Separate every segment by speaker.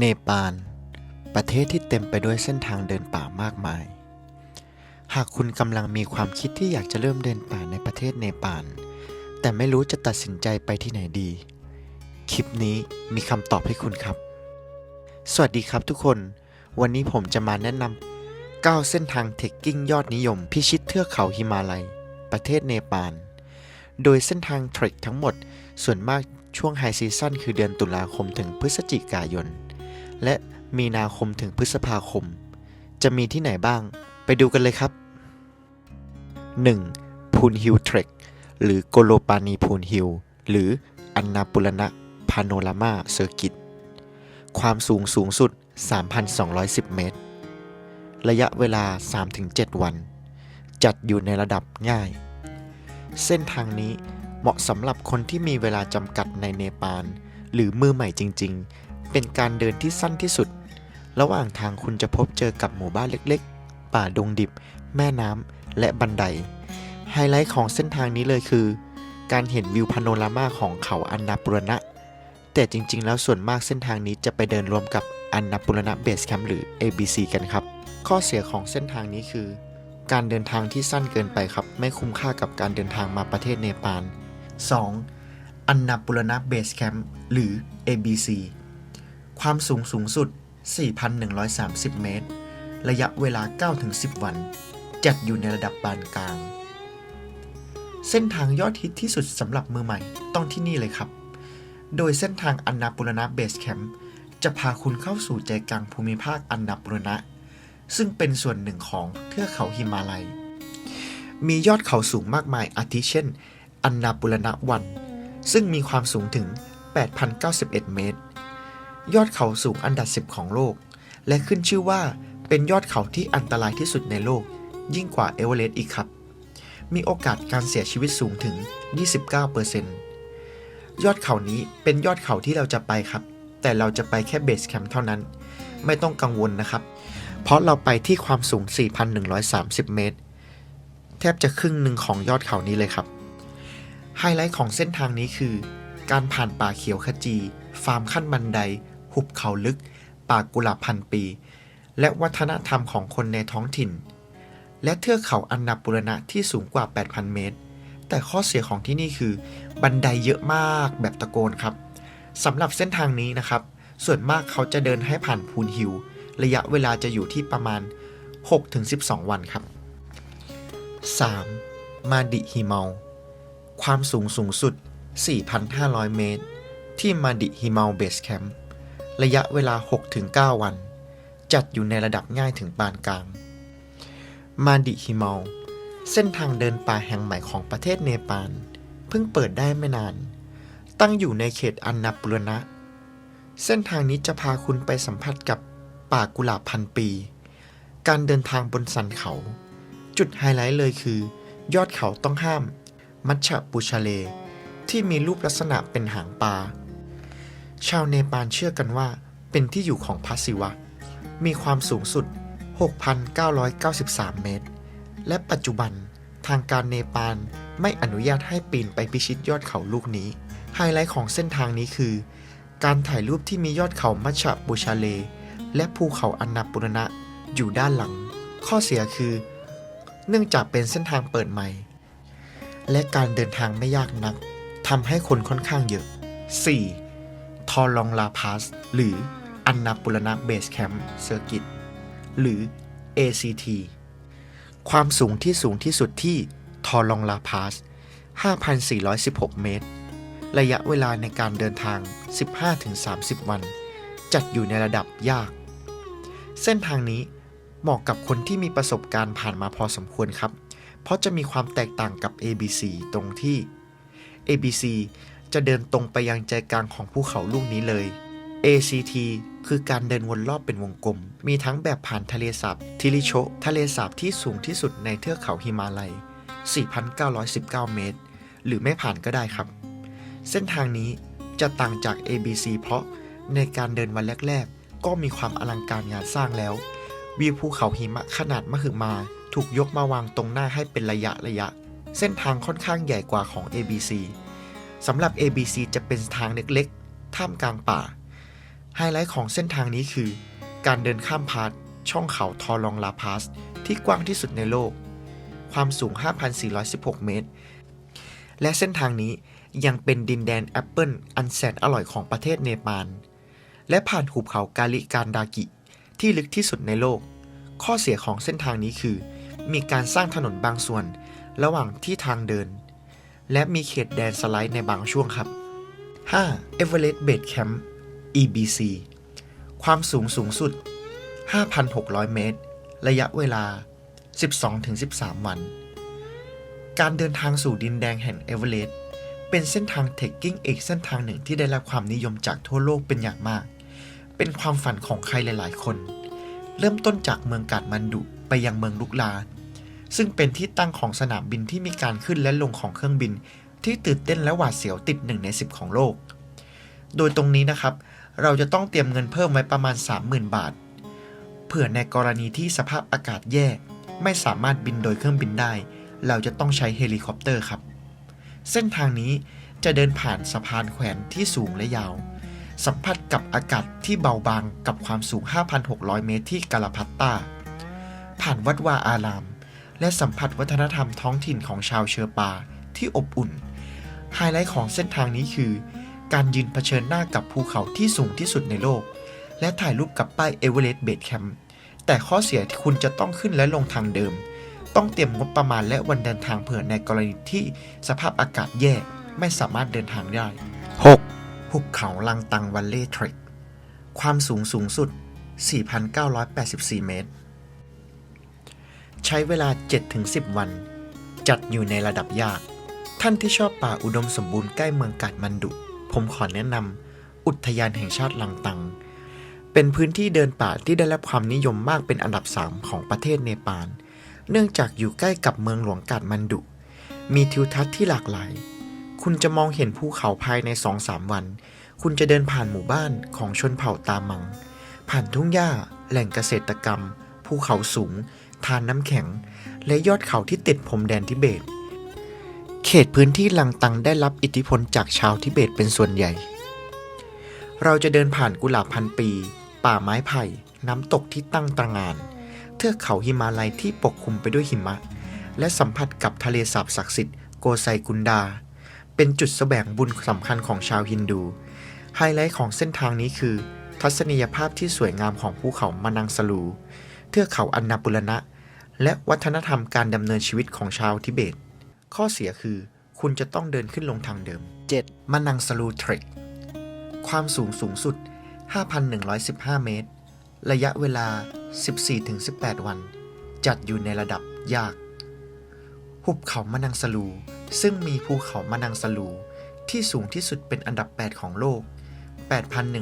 Speaker 1: เนปาล ประเทศที่เต็มไปด้วยเส้นทางเดินป่ามากมาย หากคุณกำลังมีความคิดที่อยากจะเริ่มเดินป่าในประเทศเนปาล แต่ไม่รู้จะตัดสินใจไปที่ไหนดี คลิปนี้มีคำตอบให้คุณครับ สวัสดีครับทุกคน วันนี้ผมจะมาแนะนำ9เส้นทางเทคกิ้งยอดนิยม พิชิตเทือกเขาฮิมาลัย ประเทศเนปาล โดยเส้นทางเทรคทั้งหมด ส่วนมากช่วงไฮซีซั่นคือเดือนตุลาคมถึงพฤศจิกายน และมีนาคมถึงพฤษภาคม จะมีที่ไหนบ้าง ไปดูกันเลยครับ 1. พูนฮิลเทรคหรือโกโลปานีพูนฮิลหรืออันนาปุรณะพาโนรามาเซอร์กิตความสูงสูงสุด 3,210 เมตร ระยะเวลา 3-7 วัน จัดอยู่ในระดับง่าย เส้นทางนี้เหมาะสำหรับคนที่มีเวลาจำกัดในเนปาล หรือมือใหม่จริง ๆ เป็นการเดินที่สั้นที่สุด ระหว่างทางคุณจะพบเจอกับหมู่บ้านเล็กๆ ป่าดงดิบ แม่น้ำ และบันได ไฮไลท์ของเส้นทางนี้เลยคือ การเห็นวิวพาโนรามาของเขาอันนาปุรณะ แต่จริงๆ แล้วส่วนมากเส้นทางนี้จะไปเดินรวมกับอันนาปุรณะเบสแคมป์หรือ ABC กันครับ ข้อเสียของเส้นทางนี้คือ การเดินทางที่สั้นเกินไปครับ ไม่คุ้มค่ากับการเดินทางมาประเทศเนปาล 2. อันนาปุรณะเบสแคมป์หรือ ABC ความสูงสูงสุด 4,130 เมตร ระยะเวลา 9-10 วัน จัดอยู่ในระดับปานกลาง เส้นทางยอดฮิตที่สุดสำหรับมือใหม่ต้องที่นี่เลยครับ โดยเส้นทางอันนาปุรณะเบสแคมป์จะพาคุณเข้าสู่ใจกลางภูมิภาคอันนาปุรณะ ซึ่งเป็นส่วนหนึ่งของเทือกเขาฮิมาลัย มียอดเขาสูงมากมายอาทิเช่น อันนาปุรณะวัน ซึ่งมีความสูงถึง 8,091 เมตร ยอดเขาสูงอันดับ 10 ของโลก และขึ้นชื่อว่าเป็นยอดเขาที่อันตรายที่สุดในโลก ยิ่งกว่าเอเวอเรสต์อีกครับ มีโอกาสการเสียชีวิตสูงถึง 29%ยอดเขานี้เป็นยอดเขาที่เราจะไปครับ แต่เราจะไปแค่เบสแคมป์เท่านั้น ไม่ต้องกังวลนะครับ เพราะเราไปที่ความสูง 4,130 เมตร แทบจะครึ่งหนึ่งของยอดเขานี้เลยครับ ไฮไลท์ของเส้นทางนี้คือ การผ่านป่าเขียวขจี ฟาร์มขั้นบันได หุบเขาลึก ป่ากุหลาบพันปี และวัฒนธรรมของคนในท้องถิ่น และเทือกเขาอันนาปุรณะที่สูงกว่า 8,000 เมตร แต่ข้อเสียของที่นี่คือ บันไดเยอะมากแบบตะโกนครับสำหรับเส้นทางนี้นะครับ ส่วนมากเขาจะเดินให้ผ่านพูนฮิลระยะเวลาจะอยู่ที่ประมาณ 6-12 วันครับ 3. มาดิฮิเมา ความสูงสูงสุด 4,500 เมตร ที่มาดิฮิเมาเบสแคมป์ ระยะเวลา 6-9 วัน จัดอยู่ในระดับง่ายถึงปานกลาง มาดิฮิเมาเส้นทางเดินป่าแห่งใหม่ของประเทศเนปาลเพิ่งเปิดได้ไม่นาน ตั้งอยู่ในเขตอันนาปุรณะ เส้นทางนี้จะพาคุณไปสัมผัสกับป่ากุหลาบพันปี การเดินทางบนสันเขา จุดไฮไลท์เลยคือ ยอดเขาต้องห้าม มัชฉะปูชาเล ที่มีรูปลักษณะเป็นหางปลา ชาวเนปาลเชื่อกันว่าเป็นที่อยู่ของพระศิวะ มีความสูงสุด 6,993 เมตร และปัจจุบันทางการเนปาลไม่อนุญาตให้ปีนไปพิชิตยอดเขาลูกนี้ ไฮไลท์ของเส้นทางนี้คือ การถ่ายรูปที่มียอดเขามัชฉะปูชาเล และภูเขาอันนาปุรณะอยู่ด้านหลัง ข้อเสียคือ เนื่องจากเป็นเส้นทางเปิดใหม่ และการเดินทางไม่ยากนักทำให้คนค่อนข้างเยอะ 4. ทอลองลาพาส หรืออันนาปุรณะเบสแคมป์เซอร์กิตหรือ ACT ความสูงที่สูงที่สุดที่ทอลองลาพาส 5,416 เมตร ระยะเวลาในการเดินทาง 15-30 วัน จัดอยู่ในระดับยาก เส้นทางนี้เหมาะกับคนที่มีประสบการณ์ผ่านมาพอสมควรครับ เพราะจะมีความแตกต่างกับ ABC ตรงที่ ABC จะเดินตรงไปยังใจกลางของภูเขาลูกนี้เลย ACT คือการเดินวนรอบเป็นวงกลม มีทั้งแบบผ่านทะเลสาบทิริโชทะเลสาบที่สูงที่สุดในเทือกเขาฮิมาลัย 4,919 เมตร หรือไม่ผ่านก็ได้ครับ เส้นทางนี้จะต่างจาก ABC เพราะในการเดินวันแรก ๆ ก็มีความอลังการงานสร้างแล้ว วิวภูเขาหิมะขนาดมหึมา ถูกยกมาวางตรงหน้าให้เป็นระยะระยะ เส้นทางค่อนข้างใหญ่กว่าของ ABC สำหรับ ABC จะเป็นทางเล็กๆ ท่ามกลางป่า ไฮไลท์ของเส้นทางนี้คือ การเดินข้ามพาสช่องเขาทอลองลาพาส ที่กว้างที่สุดในโลก ความสูง 5,416 เมตร และเส้นทางนี้ยังเป็นดินแดนแอปเปิลอันแสนอร่อยของประเทศเนปาล และผ่านหุบเขากาลิการดากิ ที่ลึกที่สุดในโลก ข้อเสียของเส้นทางนี้คือ มีการสร้างถนนบางส่วน ระหว่างที่ทางเดิน และมีเขตแดนสไลด์ในบางช่วงครับ 5. Everest Base Camp EBC ความสูงสูงสุด 5,600 เมตร ระยะเวลา 12-13 วัน การเดินทางสู่ดินแดงแห่งเอเวอเรสต์เป็นเส้นทางเทคกิ้งอีกเส้นทางหนึ่งที่ได้รับความนิยมจากทั่วโลกเป็นอย่างมาก เป็นความฝันของใครหลาย ๆ คน เริ่มต้นจากเมืองกาดมันดุไปยังเมืองลุกลา ซึ่งเป็นที่ตั้งของสนามบินที่มีการขึ้นและลงของเครื่องบิน ที่ตื่นเต้นและหวาดเสียวติดหนึ่งใน 10 ของโลก โดยตรงนี้นะครับ เราจะต้องเตรียมเงินเพิ่มไว้ประมาณ 30,000 บาท เผื่อในกรณีที่สภาพอากาศแย่ ไม่สามารถบินโดยเครื่องบินได้ เราจะต้องใช้เฮลิคอปเตอร์ครับ เส้นทางนี้จะเดินผ่านสะพานแขวนที่สูงและยาว สัมผัสกับอากาศที่เบาบางกับความสูง 5,600 เมตรที่กาลาพัตตาผ่านวัดวาอาราม และสัมผัสวัฒนธรรมท้องถิ่นของชาวเชอร์ปาที่อบอุ่น ไฮไลท์ของเส้นทางนี้คือ การยืนเผชิญหน้ากับภูเขาที่สูงที่สุดในโลก และถ่ายรูปกับป้ายเอเวอเรสต์เบสแคมป์แต่ข้อเสียที่คุณจะต้องขึ้นและลงทางเดิม ต้องเตรียมงบประมาณและวันเดินทางเผื่อในกรณีที่สภาพอากาศแย่ไม่สามารถเดินทางได้ 6. หุบเขาลังตังวัลเล่เทรคความสูงสูงสุด 4,984 เมตร ใช้เวลา 7-10 วัน จัดอยู่ในระดับยาก ท่านที่ชอบป่าอุดมสมบูรณ์ใกล้เมืองกาดมันดุ ผมขอแนะนำอุทยานแห่งชาติลังตัง เป็นพื้นที่เดินป่าที่ได้รับความนิยมมากเป็นอันดับ 3 ของประเทศเนปาล เนื่องจากอยู่ใกล้กับเมืองหลวงกาดมันดุ มีทิวทัศน์ที่หลากหลาย คุณจะมองเห็นภูเขาภายใน 2-3 วัน คุณจะเดินผ่านหมู่บ้านของชนเผ่าตามัง ผ่านทุ่งหญ้า แหล่งเกษตรกรรม ภูเขาสูง ทานน้ำแข็ง และยอดเขาที่ติดพรมแดนทิเบต เขตพื้นที่ลังตังได้รับอิทธิพลจากชาวทิเบตเป็นส่วนใหญ่ เราจะเดินผ่านกุหลาบพันปี ป่าไม้ไผ่ น้ำตกที่ตั้งตระหงาน เทือกเขาหิมาลัยที่ปกคลุมไปด้วยหิมะ และสัมผัสกับทะเลสาบศักดิ์สิทธิ์โกไซกุนดา เป็นจุดแสวงบุญสำคัญของชาวฮินดูไฮไลท์ของเส้นทางนี้คือ ทัศนียภาพที่สวยงามของภูเขามานังสลู เทือกเขาอันนาปุรณะ และวัฒนธรรมการดำเนินชีวิตของชาวทิเบต ข้อเสียคือ คุณจะต้องเดินขึ้นลงทางเดิม 7. มานังสลูเทรคความสูงสูงสุด 5,115 เมตร ระยะเวลา 14-18 วัน จัดอยู่ในระดับยาก หุบเขามานังสลู ซึ่งมีภูเขามานังสลู ที่สูงที่สุดเป็นอันดับ 8 ของโลก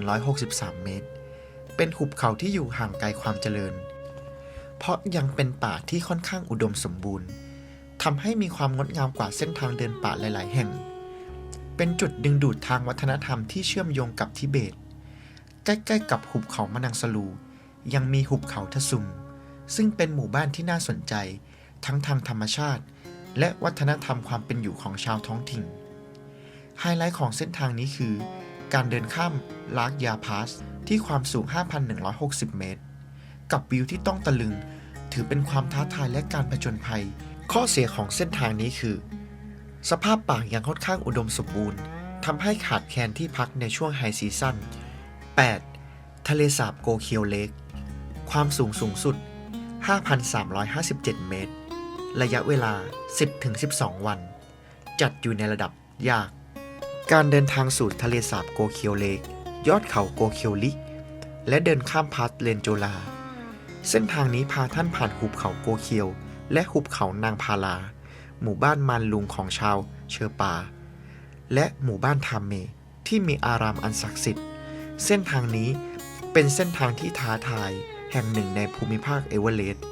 Speaker 1: 8,163 เมตร เป็นหุบเขาที่อยู่ห่างไกลความเจริญ เพราะยังเป็นป่าที่ค่อนข้างอุดมสมบูรณ์ทำให้มีความงดงามกว่าเส้นทางเดินป่าหลาย ๆ แห่ง เป็นจุดดึงดูดทางวัฒนธรรมที่เชื่อมโยงกับทิเบต ใกล้ ๆ กับหุบเขามานังสลู ยังมีหุบเขาทะซุม ซึ่งเป็นหมู่บ้านที่น่าสนใจ ทั้งทางธรรมชาติ และวัฒนธรรมความเป็นอยู่ของชาวท้องถิ่น ไฮไลท์ของเส้นทางนี้คือ การเดินข้ามลากยาพาสที่ความสูง 5,160 เมตร กับวิวที่ต้องตะลึง ถือเป็นความท้าทายและการผจญภัย ข้อเสียของเส้นทางนี้คือ สภาพป่ายังค่อนข้างอุดมสมบูรณ์ทำให้ขาดแคลนที่พักในช่วงไฮซีซั่น 8. ทะเลสาบโกเคียวเลกความสูงสูงสุด 5,357 เมตร ระยะเวลา 10-12 วัน จัดอยู่ในระดับยาก การเดินทางสู่ทะเลสาบโกเคียวเลกยอดเขาโกเคียวลิก และเดินข้ามพาสเลนโจลา เส้นทางนี้พาท่านผ่านหุบเขาโกเคียว และหุบเขานางพาราหมู่บ้านมานลุงของชาวเชอร์ปา และหมู่บ้านทามเม ที่มีอารามอันศักดิ์สิทธิ์ เส้นทางนี้เป็นเส้นทางที่ท้าทายแห่งหนึ่งในภูมิภาคเอเวอเรสต์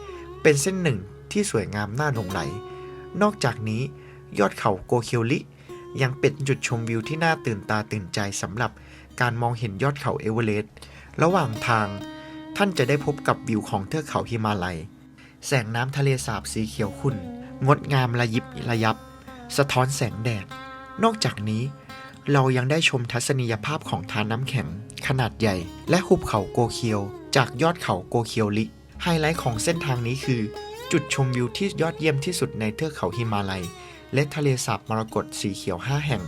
Speaker 1: เป็นเส้นหนึ่งที่สวยงามน่าหลงไหล นอกจากนี้ยอดเขาโกเคียวลิ ยังเป็นจุดชมวิวที่น่าตื่นตาตื่นใจสำหรับการมองเห็นยอดเขาเอเวอเรสต์ระหว่างทาง ท่านจะได้พบกับวิวของเทือกเขาฮิมาลัย แสงน้ำทะเลสาบสีเขียวขุ่น งดงามระยิบระยับ สะท้อนแสงแดด นอกจากนี้ เรายังได้ชมทัศนียภาพของทานน้ำแข็ง ขนาดใหญ่ และหุบเขาโกเคียว จากยอดเขาโกเคียวลิ ไฮไลท์ของเส้นทางนี้คือ จุดชมวิวที่ยอดเยี่ยมที่สุดในเทือกเขาหิมาลัย และทะเลสาบมรกตสีเขียว 5 แห่ง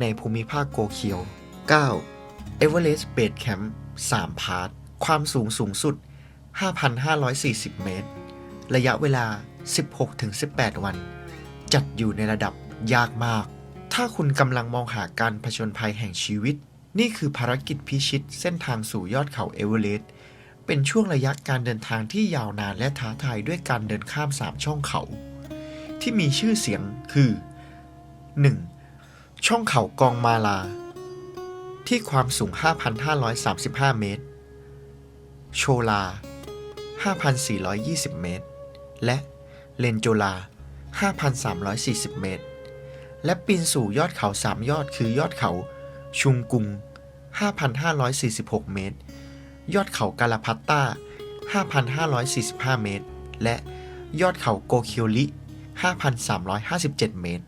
Speaker 1: ในภูมิภาคโกเคียว 9. Everest Base Camp 3พาร์ท ความสูงสูงสุด 5,540 เมตร ระยะเวลา 16-18 วัน จัดอยู่ในระดับยากมาก ถ้าคุณกำลังมองหาการผจญภัยแห่งชีวิต นี่คือภารกิจพิชิตเส้นทางสู่ยอดเขาเอเวอเรสต์ เป็นช่วงระยะการเดินทางที่ยาวนานและท้าทายด้วยการเดินข้าม 3 ช่องเขา ที่มีชื่อเสียงคือ 1. ช่องเขากองมาลา ที่ความสูง 5,535 เมตร โชลา 5,420 เมตร และเลนโจลา 5,340 เมตร และปีนสู่ยอดเขา 3 ยอดคือยอดเขาชุงกุง 5,546 เมตร ยอดเขากาลาพัตตา 5,545 เมตร และยอดเขาโกเคียวลิ 5,357 เมตร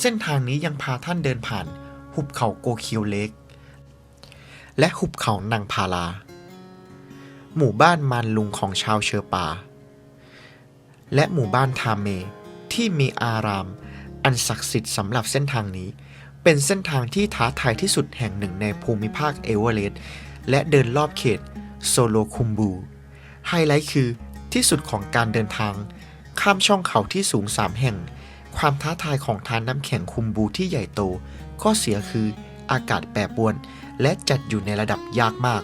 Speaker 1: เส้นทางนี้ยังพาท่านเดินผ่าน หุบเขาโกเคียวเล็ก และหุบเขานางพารา หมู่บ้านมานลุงของชาวเชอปา และหมู่บ้านทาเม ที่มีอาราม อันศักดิ์สิทธิ์สำหรับเส้นทางนี้ เป็นเส้นทางที่ท้าทายที่สุดแห่งหนึ่งในภูมิภาคเอเวอเรสต์และเดินรอบเขตโซโลคุมบู ไฮไลท์คือที่สุดของการเดินทาง ข้ามช่องเขาที่สูง3แห่ง ความท้าทายของทานน้ำแข็งคุมบูที่ใหญ่โต ข้อเสียคืออากาศแปรปรวน และจัดอยู่ในระดับยากมาก